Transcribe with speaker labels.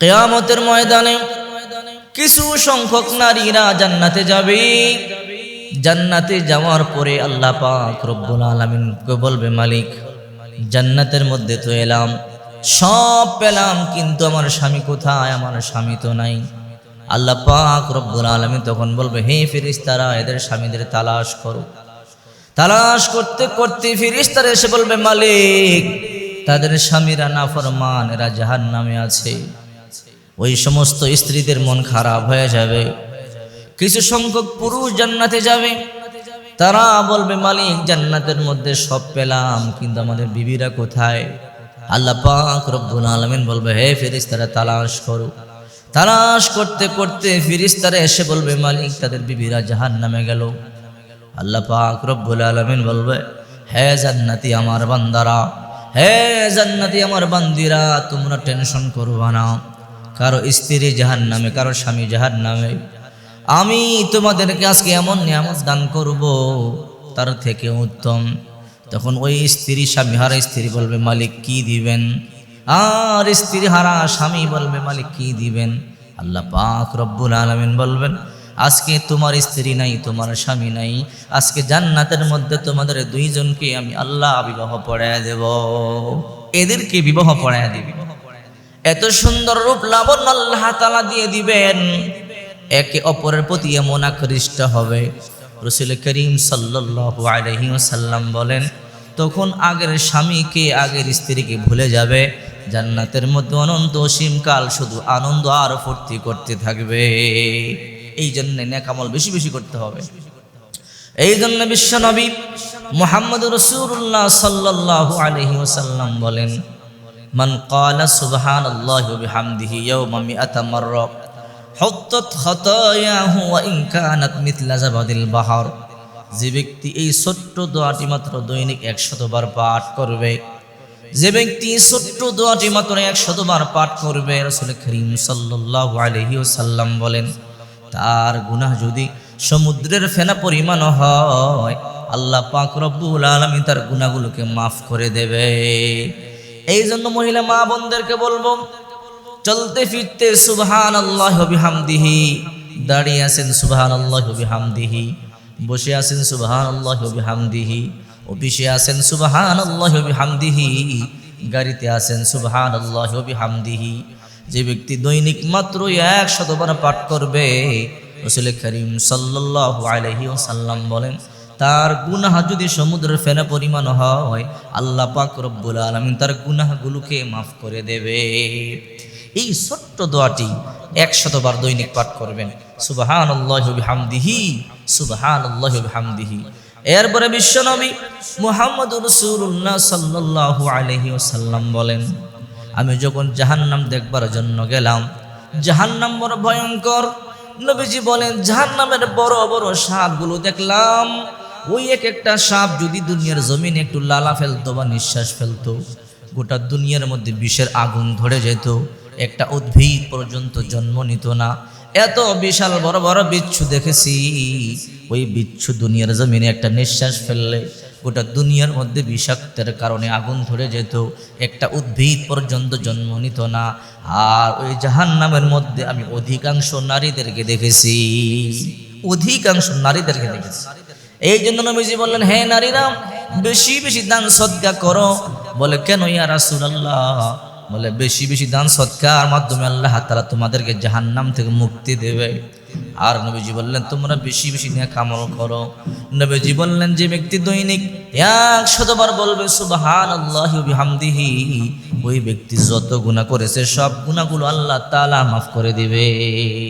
Speaker 1: কেয়ামতের ময়দানে কিছু সংখ্যক নারীরা জান্নাতে যাবে। জান্নাতে যাওয়ার পরে আল্লাহ পাক রব্বুল আলমিনকে বলবে, মালিক, জান্নাতের মধ্যে তো এলাম, সব পেলাম, কিন্তু আমার স্বামী কোথায়? আমার স্বামী তো নাই। আল্লাহ পাক রব্বুল আলমিন তখন বলবে, হে ফিরিস্তারা এদের স্বামীদের তালাশ করো। তালাশ করতে করতে ফিরিস্তারা এসে বলবে, মালিক, তাদের স্বামীরা নাফরমান, এরা জাহান নামে আছে। ওই সমস্ত স্ত্রীদের মন খারাপ হয়ে যাবে। কিছু সংখ্যক পুরুষ জান্নাতে যাবে। তারা বলবে, মালিক, জান্নাতের মধ্যে সব পেলাম, কিন্তু আমাদের বিবিরা কোথায়? আল্লাহ পাক রব্বুল আলমিন বলবে, হে ফিরিস তারা তালাশ করো। তালাশ করতে করতে ফিরিস তারা এসে বলবে, মালিক, তাদের বিবিরা জাহান নামে গেল। আল্লাহ পাক রব্বুল আলমিন বলবে, হে জান্নাতি আমার বান্দারা, হে জান্নাতি আমার বান্দিরা, তোমরা টেনশন করবা না। কারও স্ত্রী জাহান নামে কারও স্বামী জাহান নামে আমি তোমাদেরকে আজকে এমন নিয়ামত দান করব, তার থেকে উত্তম। তখন ওই স্ত্রী স্বামী, হারা স্ত্রী বলবে, মালিক, কি দিবেন? আর স্ত্রী, হারা স্বামী বলবে, মালিক, কি দিবেন? আল্লাহ পাক রব্বুল আলমিন বলবেন, আজকে তোমার স্ত্রী নাই, তোমার স্বামী নাই। আজকে জান্নাতের মধ্যে তোমাদের দুইজনকে আমি আল্লাহ বিবাহ পড়ায় দেব। এদেরকে বিবাহ পড়ায় দিবি। এত সুন্দর রূপ লাবণ্য আল্লাহ তালা দিয়ে দিবেন। একে অপরের প্রতি এমন আকৃষ্ট হবে। রসুল করিম ওয়াসাল্লাম বলেন, তখন আগের স্বামীকে আগের স্ত্রীকে ভুলে যাবে? জান্নাতের মধ্যে অনন্ত অসীমকাল শুধু আনন্দ আর ফুর্তি করতে থাকবে। এই জন্য নেকামল বেশি বেশি করতে হবে। এই জন্য বিশ্বনবী মোহাম্মদ রসুল্লাহ সাল্লাল্লাহু আলাইহি ওয়াসাল্লাম বলেন মান ক্বালা সুবহানাল্লাহি ওয়া বিহামদিহি ইয়াওমা মিআতা মাররা হুত্তাত খাতায়াহু ওয়া ইন কানাত মিথলা জাবাদিল বাহর। যে ব্যক্তি এই ছোট্ট দোয়াটি মাত্র দৈনিক একশতবার পাঠ করবে, যে ব্যক্তি ছোট্ট দোয়াটি মাত্র একশতবার পাঠ করবে, রাসূল করিম সাল্লাল্লাহু আলাইহি ওয়াসাল্লাম বলেন, তার গুনাহ যদি সমুদ্রের ফেনা পরিমাণ হয়, আল্লাহ পাক রব্বুল আলামিন তার গুনাহগুলোকে মাফ করে দেবে। এই জন্য মহিলা মা বোনদেরকে বলব, চলতে ফিরতে সুবহান আল্লাহ বিহামদিহি, দাঁড়িয়ে আছেন সুবহান আল্লাহ বিহামদিহি, বসে আছেন সুবহান আল্লাহ বিহামদিহি, অফিসে আছেন সুবহান আল্লাহ বিহামদিহি, গাড়িতে আছেন সুবহান আল্লাহ বিহামদিহি। যে ব্যক্তি দৈনিক মাত্র এক শতবার পাঠ করবে, রসুল করিম সাল্লাল্লাহু আলাইহি ওয়াসাল্লাম বলেন তার গুনাহ যদি সমুদ্রের ফেনা পরিমাণ হয়, আল্লাহ পাক রব্বুল আলমিন তার গুনাহগুলোকে মাফ করে দেবে। এই ছোট্ট দোয়াটি একশতবার দৈনিক পাঠ করবেন। সুবাহান আল্লাহ হামদিহি সুবাহান আল্লাহ হামদিহি এরপরে বিশ্বনবী মুহাম্মদ রসুল্লাহ সাল্লাল্লাহু আলহি ওসাল্লাম বলেন, আমি যখন জাহান্নাম দেখবার জন্য গেলাম, জাহান্নাম বড় ভয়ঙ্কর। নবীজি বলেন, জাহান্নামের বড় বড় সাপগুলো দেখলাম। ওই এক একটা সাপ যদি দুনিয়ার জমিনে একটু লালা ফেলতো বা নিঃশ্বাস ফেলতো, গোটা দুনিয়ার মধ্যে বিষের আগুন ধরে যেত, একটা উদ্ভিদ পর্যন্ত জন্ম নিত না। এত বিশাল বড় বড় বিচ্ছু দেখেছি। ওই বিচ্ছু দুনিয়ার জমিনে একটা নিঃশ্বাস ফেললে গোটা দুনিয়ার মধ্যে বিষাক্তের কারণে আগুন ধরে যেত, একটা উদ্ভিদ পর্যন্ত জন্ম নিত না। আর ওই জাহান নামের মধ্যে আমি অধিকাংশ নারীদেরকে দেখেছি। অধিকাংশ নারীদেরকে দেখেছি। এই জন্য নবীজি বললেন, হে নারীরা, বেশি বেশি দান সদ্গা করো। বলে, কেন ইয়া রাসূলুল্লাহ? বলে, বেশি বেশি দান সৎকার মাধ্যমে আল্লাহ তারা তোমাদেরকে জাহান্নাম থেকে মুক্তি দেবে। আর নবীজি বললেন, তোমরা বেশি বেশি নিয়ে কামল করো। নবীজি বললেন, যে ব্যক্তি দৈনিক এক শতবার বলবে সুবাহান আল্লাহ বিহামদিহি, ওই ব্যক্তি যত গুণা করেছে, সব গুণাগুলো আল্লাহ তালা মাফ করে দিবে।